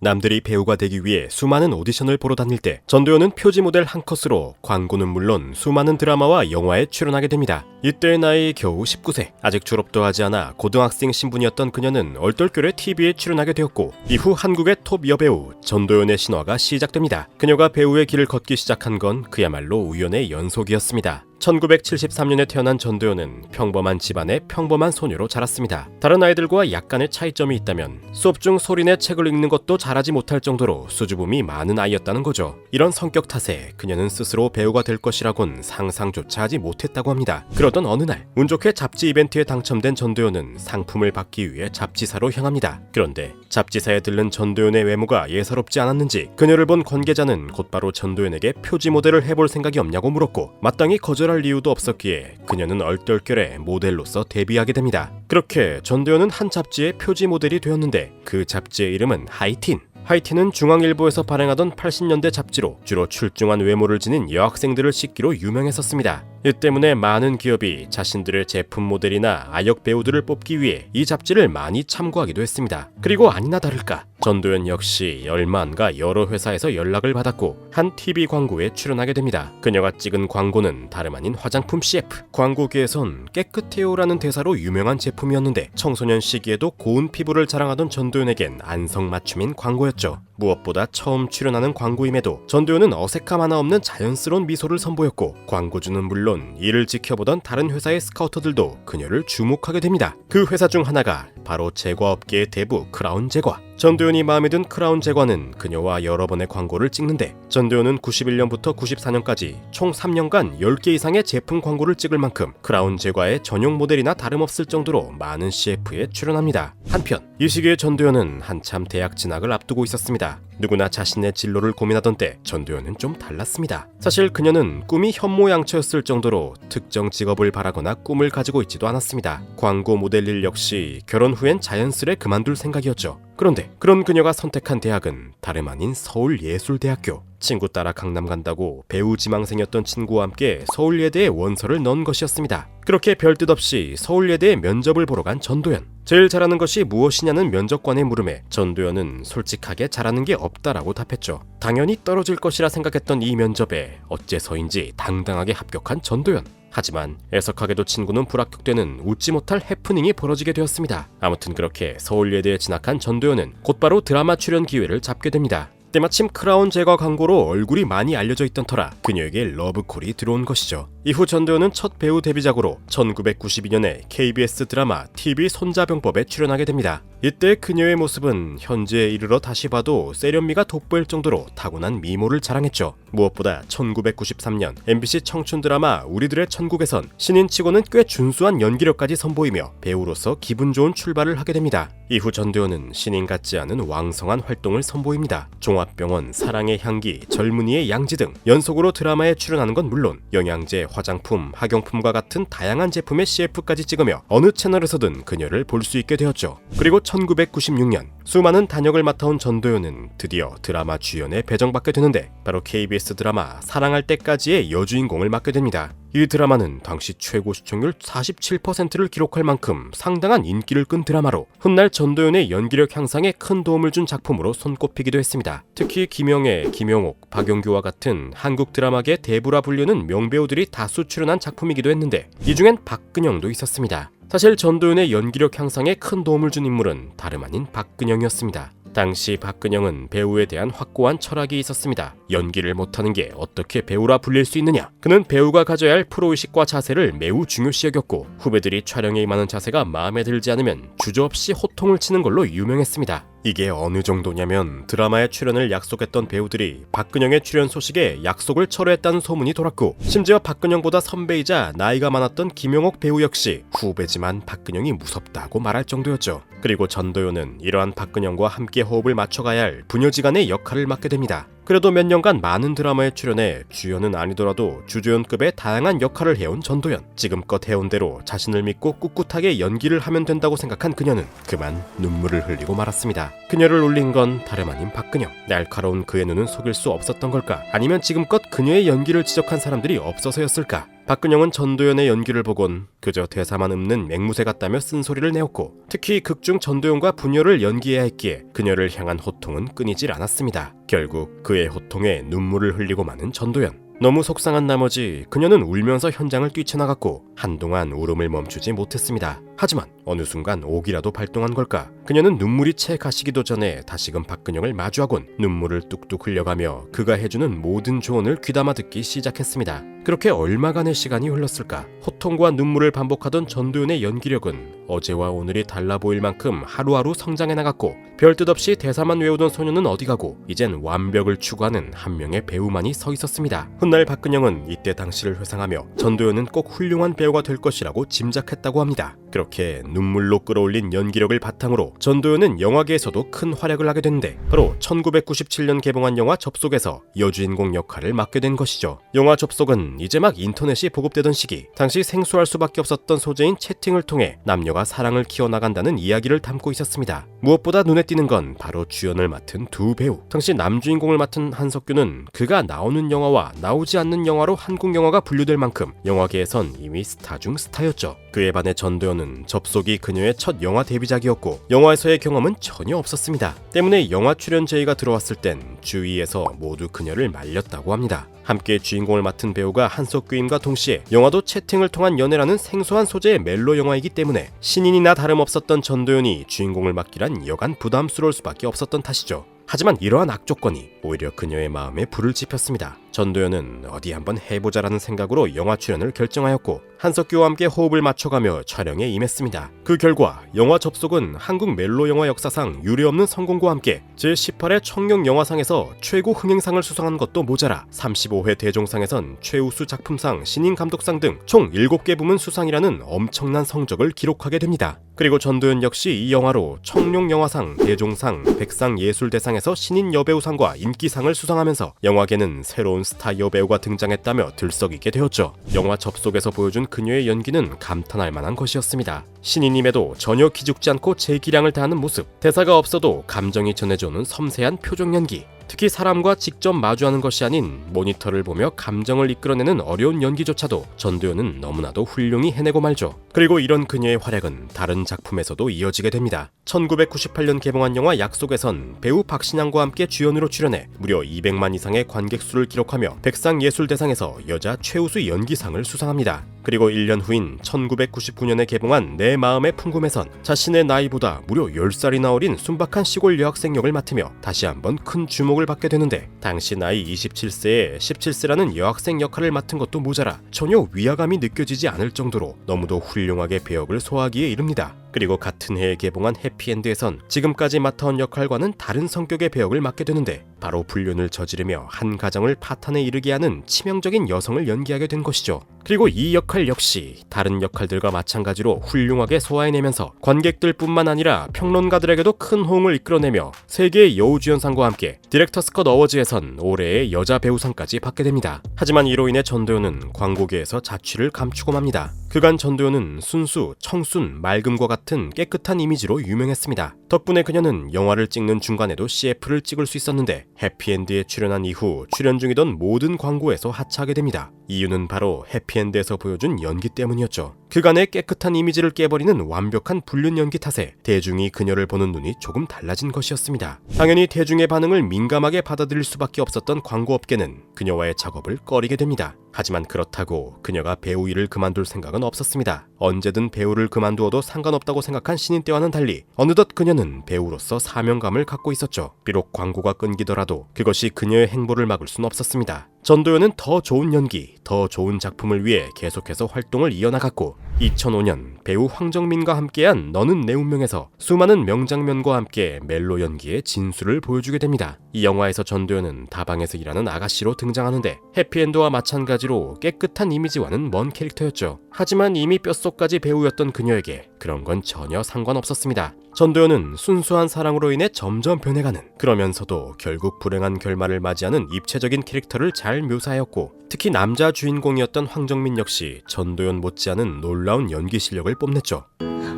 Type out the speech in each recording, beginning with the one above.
남들이 배우가 되기 위해 수많은 오디션을 보러 다닐 때 전도연은 표지 모델 한 컷으로 광고는 물론 수많은 드라마와 영화에 출연하게 됩니다. 이때의 나이 겨우 19세. 아직 졸업도 하지 않아 고등학생 신분이었던 그녀는 얼떨결에 TV에 출연하게 되었고 이후 한국의 톱 여배우 전도연의 신화가 시작됩니다. 그녀가 배우의 길을 걷기 시작한 건 그야말로 우연의 연속이었습니다. 1973년에 태어난 전도연은 평범한 집안의 평범한 소녀로 자랐습니다. 다른 아이들과 약간의 차이점이 있다면 수업 중 소리내 책을 읽는 것도 잘하지 못할 정도로 수줍음이 많은 아이였다는 거죠. 이런 성격 탓에 그녀는 스스로 배우가 될 것이라곤 상상조차 하지 못했다고 합니다. 그 러던 어느 날 운 좋게 잡지 이벤트에 당첨된 전도연은 상품을 받기 위해 잡지사로 향합니다. 그런데 잡지사에 들른 전도연의 외모가 예사롭지 않았는지 그녀를 본 관계자는 곧바로 전도연에게 표지 모델을 해볼 생각이 없냐고 물었고 마땅히 거절할 이유도 없었기에 그녀는 얼떨결에 모델로서 데뷔하게 됩니다. 그렇게 전도연은 한 잡지의 표지 모델이 되었는데 그 잡지의 이름은 하이틴. 하이틴은 중앙일보에서 발행하던 80년대 잡지로 주로 출중한 외모를 지닌 여학생들을 씻기로 유명했었습니다. 이 때문에 많은 기업이 자신들의 제품 모델이나 아역 배우들을 뽑기 위해 이 잡지를 많이 참고하기도 했습니다. 그리고 아니나 다를까 전도연 역시 안가 여러 회사에서 연락을 받았고 한 TV 광고에 출연하게 됩니다. 그녀가 찍은 광고는 다름 아닌 화장품 CF. 광고계에선 깨끗해요라는 대사로 유명한 제품이었는데 청소년 시기에도 고운 피부를 자랑하던 전도연에겐 안성맞춤인 광고였죠. 무엇보다 처음 출연하는 광고임에도 전도연은 어색함 하나 없는 자연스러운 미소를 선보였고 광고주는 물론 이를 지켜보던 다른 회사의 스카우터들도 그녀를 주목하게 됩니다. 그 회사 중 하나가 바로 제과업계의 대부 크라운 제과. 전도연이 마음에 든 크라운 제과는 그녀와 여러 번의 광고를 찍는데 전도연은 91년부터 94년까지 총 3년간 10개 이상의 제품 광고를 찍을 만큼 크라운 제과의 전용 모델이나 다름없을 정도로 많은 CF에 출연합니다. 한편 이 시기에 전도연은 한참 대학 진학을 앞두고 있었습니다. 누구나 자신의 진로를 고민하던 때 전도연은 좀 달랐습니다. 사실 그녀는 꿈이 현모양처였을 정도로 특정 직업을 바라거나 꿈을 가지고 있지도 않았습니다. 광고 모델 일 역시 결혼 후엔 자연스레 그만둘 생각이었죠. 그런데 그런 그녀가 선택한 대학은 다름 아닌 서울예술대학교. 친구 따라 강남 간다고 배우 지망생이었던 친구와 함께 서울예대에 원서를 넣은 것이었습니다. 그렇게 별뜻 없이 서울예대에 면접을 보러 간 전도연. 제일 잘하는 것이 무엇이냐는 면접관의 물음에 전도연은 솔직하게 잘하는 게 없 다라고 답했죠. 당연히 떨어질 것이라 생각했던 이 면접에 어째서인지 당당하게 합격한 전도연. 하지만 애석하게도 친구는 불합격되는 웃지 못할 해프닝이 벌어지게 되었습니다. 아무튼 그렇게 서울예대에 진학한 전도연은 곧바로 드라마 출연 기회를 잡게 됩니다. 때 마침 크라운 제과 광고로 얼굴이 많이 알려져 있던 터라 그녀에게 러브콜이 들어온 것이죠. 이후 전도연은 첫 배우 데뷔작으로 1992년에 KBS 드라마 TV 손자병법에 출연하게 됩니다. 이때 그녀의 모습은 현재에 이르러 다시 봐도 세련미가 돋보일 정도로 타고난 미모를 자랑했죠. 무엇보다 1993년 MBC 청춘 드라마 우리들의 천국에선 신인치고는 꽤 준수한 연기력까지 선보이며 배우로서 기분 좋은 출발을 하게 됩니다. 이후 전도연은 신인 같지 않은 왕성한 활동을 선보입니다. 종합병원, 사랑의 향기, 젊은이의 양지 등 연속으로 드라마에 출연하는 건 물론 영양제, 화장품, 학용품과 같은 다양한 제품의 CF까지 찍으며 어느 채널에서든 그녀를 볼 수 있게 되었죠. 그리고 1996년 수많은 단역을 맡아온 전도연은 드디어 드라마 주연에 배정받게 되는데 바로 KBS 드라마 사랑할 때까지의 여주인공을 맡게 됩니다. 이 드라마는 당시 최고 시청률 47%를 기록할 만큼 상당한 인기를 끈 드라마로 훗날 전도연의 연기력 향상에 큰 도움을 준 작품으로 손꼽히기도 했습니다. 특히 김영애, 김영옥, 박용규와 같은 한국 드라마계 대부라 불리는 명배우들이 다수 출연한 작품이기도 했는데 이 중엔 박근영도 있었습니다. 사실 전도연의 연기력 향상에 큰 도움을 준 인물은 다름 아닌 박근영이었습니다. 당시 박근영은 배우에 대한 확고한 철학이 있었습니다. 연기를 못하는 게 어떻게 배우라 불릴 수 있느냐? 그는 배우가 가져야 할 프로의식과 자세를 매우 중요시 여겼고 후배들이 촬영에 임하는 자세가 마음에 들지 않으면 주저없이 호통을 치는 걸로 유명했습니다. 이게 어느 정도냐면 드라마에 출연을 약속했던 배우들이 박근영의 출연 소식에 약속을 철회했다는 소문이 돌았고 심지어 박근영보다 선배이자 나이가 많았던 김용옥 배우 역시 후배지만 박근영이 무섭다고 말할 정도였죠. 그리고 전도연은 이러한 박근영과 함께 호흡을 맞춰가야 할 부녀지간의 역할을 맡게 됩니다. 그래도 몇 년간 많은 드라마에 출연해 주연은 아니더라도 주조연급의 다양한 역할을 해온 전도연. 지금껏 해온 대로 자신을 믿고 꿋꿋하게 연기를 하면 된다고 생각한 그녀는 그만 눈물을 흘리고 말았습니다. 그녀를 울린 건 다름 아닌 박근영. 날카로운 그의 눈은 속일 수 없었던 걸까? 아니면 지금껏 그녀의 연기를 지적한 사람들이 없어서였을까? 박근영은 전도연의 연기를 보곤 그저 대사만 읊는 맹무새 같다며 쓴소리를 내었고 특히 극중 전도연과 부녀를 연기해야 했기에 그녀를 향한 호통은 끊이질 않았습니다. 결국 그의 호통에 눈물을 흘리고 마는 전도연. 너무 속상한 나머지 그녀는 울면서 현장을 뛰쳐나갔고 한동안 울음을 멈추지 못했습니다. 하지만 어느 순간 옥이라도 발동한 걸까? 그녀는 눈물이 채 가시기도 전에 다시금 박근영을 마주하곤 눈물을 뚝뚝 흘려가며 그가 해주는 모든 조언을 귀담아 듣기 시작했습니다. 그렇게 얼마간의 시간이 흘렀을까? 호통과 눈물을 반복하던 전도연의 연기력은 어제와 오늘이 달라 보일 만큼 하루하루 성장해 나갔고 별뜻 없이 대사만 외우던 소녀는 어디 가고 이젠 완벽을 추구하는 한 명의 배우만이 서 있었습니다. 훗날 박근영은 이때 당시를 회상하며 전도연은 꼭 훌륭한 배우가 될 것이라고 짐작했다고 합니다. 그렇게 눈물로 끌어올린 연기력을 바탕으로 전도연은 영화계에서도 큰 활약을 하게 되는데 바로 1997년 개봉한 영화 접속에서 여주인공 역할을 맡게 된 것이죠. 영화 접속은 이제 막 인터넷이 보급되던 시기 당시 생소할 수밖에 없었던 소재인 채팅을 통해 남녀가 사랑을 키워나간다는 이야기를 담고 있었습니다. 무엇보다 눈에 띄는 건 바로 주연을 맡은 두 배우. 당시 남주인공을 맡은 한석규는 그가 나오는 영화와 나오지 않는 영화로 한국 영화가 분류될 만큼 영화계에선 이미 스타 중 스타였죠. 그에 반해 전도연은 접속이 그녀의 첫 영화 데뷔작이었고 영화에서의 경험은 전혀 없었습니다. 때문에 영화 출연 제의가 들어왔을 땐 주위에서 모두 그녀를 말렸다고 합니다. 함께 주인공을 맡은 배우가 한석규임과 동시에 영화도 채팅을 통한 연애라는 생소한 소재의 멜로 영화이기 때문에 신인이나 다름없었던 전도연이 주인공을 맡기란 여간 부담스러울 수밖에 없었던 탓이죠. 하지만 이러한 악조건이 오히려 그녀의 마음에 불을 지폈습니다. 전도연은 어디 한번 해보자라는 생각으로 영화 출연을 결정하였고 한석규와 함께 호흡을 맞춰가며 촬영에 임했습니다. 그 결과 영화 접속은 한국 멜로 영화 역사상 유례없는 성공과 함께 제18회 청룡 영화상에서 최고 흥행상을 수상한 것도 모자라 35회 대종상에선 최우수 작품상, 신인 감독상 등 총 7개 부문 수상이라는 엄청난 성적을 기록하게 됩니다. 그리고 전도연 역시 이 영화로 청룡 영화상, 대종상, 백상 예술 대상에서 신인 여배우상과 인기상을 수상하면서 영화계는 새로운 스타 여배우가 등장했다며 들썩이게 되었죠. 영화 접속에서 보여준 그녀의 연기는 감탄할 만한 것이었습니다. 신인임에도 전혀 기죽지 않고 제 기량을 다하는 모습, 대사가 없어도 감정이 전해져오는 섬세한 표정 연기, 특히 사람과 직접 마주하는 것이 아닌 모니터를 보며 감정을 이끌어내는 어려운 연기조차도 전도연은 너무나도 훌륭히 해내고 말죠. 그리고 이런 그녀의 활약은 다른 작품에서도 이어지게 됩니다. 1998년 개봉한 영화 약속에선 배우 박신양과 함께 주연으로 출연해 무려 200만 이상의 관객 수를 기록하며 백상예술대상에서 여자 최우수 연기상을 수상합니다. 그리고 1년 후인 1999년에 개봉한 내 마음의 풍금에선 자신의 나이보다 무려 10살이나 어린 순박한 시골 여학생 역을 맡으며 다시 한번 큰 주목을 받게 되는데 당시 나이 27세에 17세라는 여학생 역할을 맡은 것도 모자라 전혀 위화감이 느껴지지 않을 정도로 너무도 훌륭하게 배역을 소화하기에 이릅니다. 그리고 같은 해에 개봉한 해피엔드에선 지금까지 맡아온 역할과는 다른 성격의 배역을 맡게 되는데 바로 불륜을 저지르며 한 가정을 파탄에 이르게 하는 치명적인 여성을 연기하게 된 것이죠. 그리고 이 역할 역시 다른 역할들과 마찬가지로 훌륭하게 소화해내면서 관객들뿐만 아니라 평론가들에게도 큰 호응을 이끌어내며 세계의 여우주연상과 함께 디렉터 스컷 어워즈에선 올해의 여자 배우상까지 받게 됩니다. 하지만 이로 인해 전도연은 광고계에서 자취를 감추고 맙니다. 그간 전도연은 순수, 청순, 맑음과 같은 깨끗한 이미지로 유명했습니다. 덕분에 그녀는 영화를 찍는 중간에도 CF를 찍을 수 있었는데 해피엔드에 출연한 이후 출연 중이던 모든 광고에서 하차하게 됩니다. 이유는 바로 해피엔드에서 보여준 연기 때문이었죠. 그간의 깨끗한 이미지를 깨버리는 완벽한 불륜 연기 탓에 대중이 그녀를 보는 눈이 조금 달라진 것이었습니다. 당연히 대중의 반응을 민감하게 받아들일 수밖에 없었던 광고업계는 그녀와의 작업을 꺼리게 됩니다. 하지만 그렇다고 그녀가 배우 일을 그만둘 생각은 없었습니다. 언제든 배우를 그만두어도 상관없다고 생각한 신인 때와는 달리 어느덧 그녀는 배우로서 사명감을 갖고 있었죠. 비록 광고가 끊기더라도 그것이 그녀의 행보를 막을 순 없었습니다. 전도연은 더 좋은 연기, 더 좋은 작품을 위해 계속해서 활동을 이어나갔고 2005년 배우 황정민과 함께한 너는 내 운명에서 수많은 명장면과 함께 멜로 연기의 진수를 보여주게 됩니다. 이 영화에서 전도연은 다방에서 일하는 아가씨로 등장하는데 해피엔드와 마찬가지로 깨끗한 이미지와는 먼 캐릭터였죠. 하지만 이미 뼛속까지 배우였던 그녀에게 그런 건 전혀 상관없었습니다. 전도연은 순수한 사랑으로 인해 점점 변해가는 그러면서도 결국 불행한 결말을 맞이하는 입체적인 캐릭터를 잘 묘사하였고 특히 남자 주인공이었던 황정민 역시 전도연 못지않은 놀라운 연기 실력을 뽐냈죠.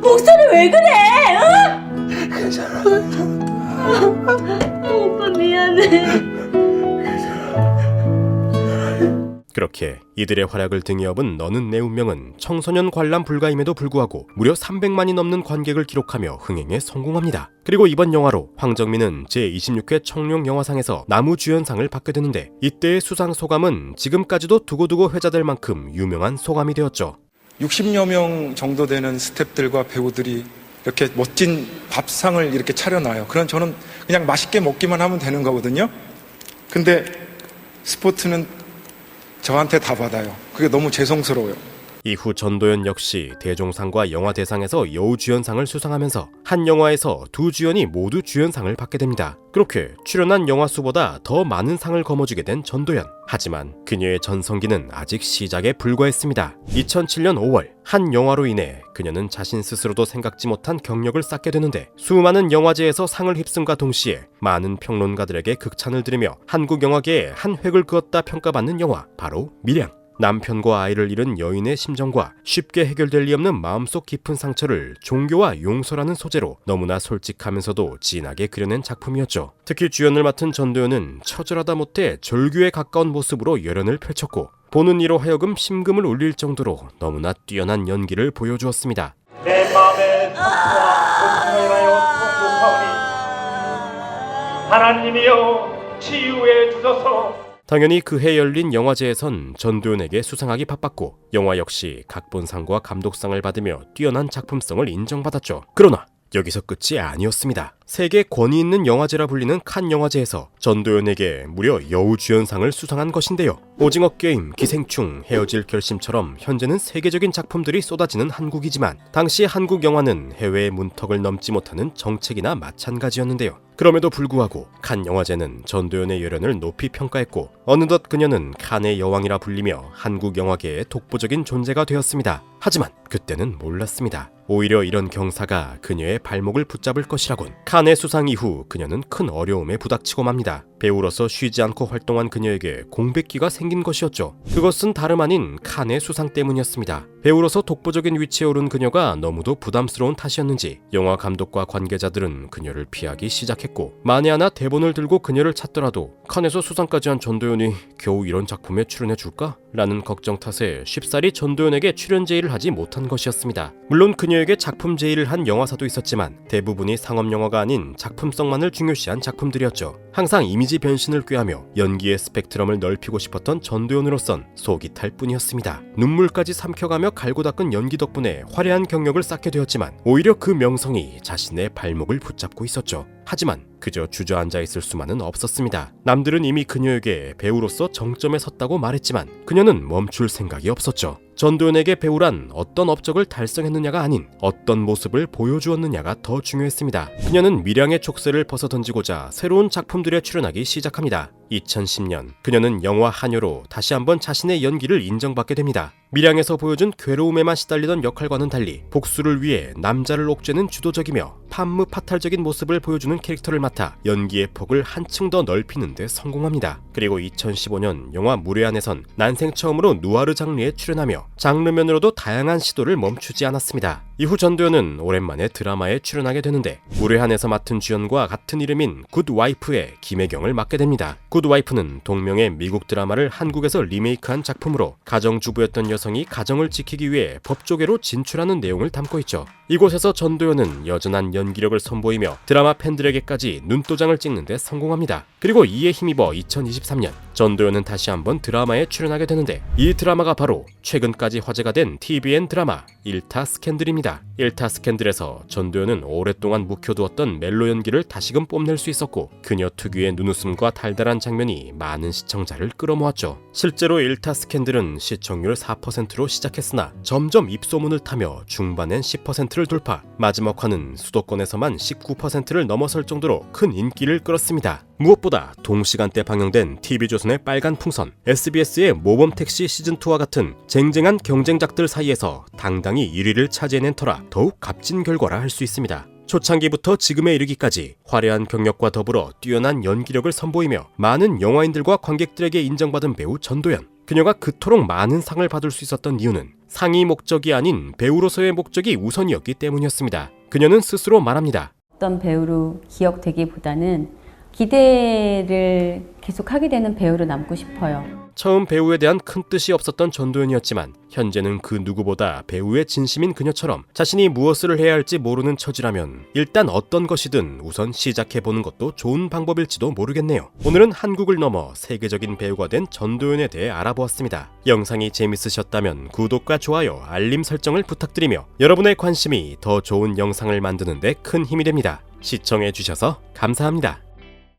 목소리 왜 그래? 응? 괜찮아. 오빠 미안해. 그렇게 이들의 활약을 등에 업은 너는 내 운명은 청소년 관람 불가임에도 불구하고 무려 300만이 넘는 관객을 기록하며 흥행에 성공합니다. 그리고 이번 영화로 황정민은 제26회 청룡 영화상에서 나무 주연상을 받게 되는데 이때의 수상 소감은 지금까지도 두고두고 회자될 만큼 유명한 소감이 되었죠. 60여 명 정도 되는 스탭들과 배우들이 이렇게 멋진 밥상을 이렇게 차려놔요. 그런 저는 그냥 맛있게 먹기만 하면 되는 거거든요. 근데 스포츠는 저한테 다 받아요. 그게 너무 죄송스러워요. 이후 전도연 역시 대종상과 영화대상에서 여우주연상을 수상하면서 한 영화에서 두 주연이 모두 주연상을 받게 됩니다. 그렇게 출연한 영화 수보다 더 많은 상을 거머쥐게 된 전도연. 하지만 그녀의 전성기는 아직 시작에 불과했습니다. 2007년 5월 한 영화로 인해 그녀는 자신 스스로도 생각지 못한 경력을 쌓게 되는데 수많은 영화제에서 상을 휩쓴과 동시에 많은 평론가들에게 극찬을 들으며 한국 영화계에 한 획을 그었다 평가받는 영화 바로 밀양. 남편과 아이를 잃은 여인의 심정과 쉽게 해결될 리 없는 마음속 깊은 상처를 종교와 용서라는 소재로 너무나 솔직하면서도 진하게 그려낸 작품이었죠. 특히 주연을 맡은 전도연은 처절하다 못해 절규에 가까운 모습으로 열연을 펼쳤고 보는 이로 하여금 심금을 울릴 정도로 너무나 뛰어난 연기를 보여주었습니다. 내 통곡하오니 하나님이여 치유해 주소서 당연히 그 해 열린 영화제에선 전도연에게 수상하기 바빴고 영화 역시 각본상과 감독상을 받으며 뛰어난 작품성을 인정받았죠. 그러나 여기서 끝이 아니었습니다. 세계 권위 있는 영화제라 불리는 칸 영화제에서 전도연에게 무려 여우주연상을 수상한 것인데요. 오징어 게임, 기생충, 헤어질 결심처럼 현재는 세계적인 작품들이 쏟아지는 한국이지만 당시 한국 영화는 해외의 문턱을 넘지 못하는 정책이나 마찬가지였는데요. 그럼에도 불구하고 칸 영화제는 전도연의 열연을 높이 평가했고 어느덧 그녀는 칸의 여왕이라 불리며 한국 영화계의 독보적인 존재가 되었습니다. 하지만 그때는 몰랐습니다. 오히려 이런 경사가 그녀의 발목을 붙잡을 것이라곤. 칸의 수상 이후 그녀는 큰 어려움에 부닥치고 맙니다. 배우로서 쉬지 않고 활동한 그녀에게 공백기가 생긴 것이었죠. 그것은 다름 아닌 칸의 수상 때문이었습니다. 배우로서 독보적인 위치에 오른 그녀가 너무도 부담스러운 탓이었는지 영화 감독과 관계자들은 그녀를 피하기 시작했고 만에 하나 대본을 들고 그녀를 찾더라도 칸에서 수상까지 한 전도연이 겨우 이런 작품에 출연해 줄까? 라는 걱정 탓에 쉽사리 전도연에게 출연 제의를 하지 못한 것이었습니다. 물론 그녀에게 작품 제의를 한 영화사도 있었지만 대부분이 상업 영화가 아닌 작품성만을 중요시한 작품들이었죠. 항상 이미지 변신을 꾀하며 연기의 스펙트럼을 넓히고 싶었던 전도연으로선 속이 탈 뿐이었습니다. 눈물까지 삼켜가며 갈고 닦은 연기 덕분에 화려한 경력을 쌓게 되었지만 오히려 그 명성이 자신의 발목을 붙잡고 있었죠. 하지만 그저 주저앉아 있을 수만은 없었습니다. 남들은 이미 그녀에게 배우로서 정점에 섰다고 말했지만 그녀는 멈출 생각이 없었죠. 전도연에게 배우란 어떤 업적을 달성했느냐가 아닌 어떤 모습을 보여주었느냐가 더 중요했습니다. 그녀는 미량의 촉새를 벗어던지고자 새로운 작품들에 출연하기 시작합니다. 2010년 그녀는 영화 한여로 다시 한번 자신의 연기를 인정받게 됩니다. 밀양에서 보여준 괴로움에만 시달리던 역할과는 달리 복수를 위해 남자를 옥죄는 주도적이며 판무파탈적인 모습을 보여주는 캐릭터를 맡아 연기의 폭을 한층 더 넓히는 데 성공합니다. 그리고 2015년 영화 무례한에선 난생 처음으로 누아르 장르에 출연하며 장르면으로도 다양한 시도를 멈추지 않았습니다. 이후 전도연은 오랜만에 드라마에 출연하게 되는데 무례한에서 맡은 주연과 같은 이름인 굿 와이프의 김혜경을 맡게 됩니다. 굿 와이프는 동명의 미국 드라마를 한국에서 리메이크한 작품으로 가정주부였던 여성이 가정을 지키기 위해 법조계로 진출하는 내용을 담고 있죠. 이곳에서 전도연은 여전한 연기력을 선보이며 드라마 팬들에게까지 눈도장을 찍는 데 성공합니다. 그리고 이에 힘입어 2023년 전도연은 다시 한번 드라마에 출연하게 되는데 이 드라마가 바로 최근까지 화제가 된 TVN 드라마 일타 스캔들입니다. 일타 스캔들에서 전도연은 오랫동안 묵혀두었던 멜로 연기를 다시금 뽐낼 수 있었고 그녀 특유의 눈웃음과 달달한 장면이 많은 시청자를 끌어모았죠. 실제로 일타 스캔들은 시청률 4%로 시작했으나 점점 입소문을 타며 중반엔 10%를 돌파, 마지막 화는 수도권에서만 19%를 넘어설 정도로 큰 인기를 끌었습니다. 무엇보다 동시간대 방영된 TV조선의 빨간 풍선, SBS의 모범택시 시즌2와 같은 쟁쟁한 경쟁작들 사이에서 당당히 1위를 차지해낸 터라 더욱 값진 결과라 할 수 있습니다. 초창기부터 지금에 이르기까지 화려한 경력과 더불어 뛰어난 연기력을 선보이며 많은 영화인들과 관객들에게 인정받은 배우 전도연. 그녀가 그토록 많은 상을 받을 수 있었던 이유는 상이 목적이 아닌 배우로서의 목적이 우선이었기 때문이었습니다. 그녀는 스스로 말합니다. 어떤 배우로 기억되기보다는 기대를 계속 하게 되는 배우로 남고 싶어요. 처음 배우에 대한 큰 뜻이 없었던 전도연이었지만 현재는 그 누구보다 배우의 진심인 그녀처럼 자신이 무엇을 해야 할지 모르는 처지라면 일단 어떤 것이든 우선 시작해보는 것도 좋은 방법일지도 모르겠네요. 오늘은 한국을 넘어 세계적인 배우가 된 전도연에 대해 알아보았습니다. 영상이 재밌으셨다면 구독과 좋아요, 알림 설정을 부탁드리며 여러분의 관심이 더 좋은 영상을 만드는데 큰 힘이 됩니다. 시청해주셔서 감사합니다.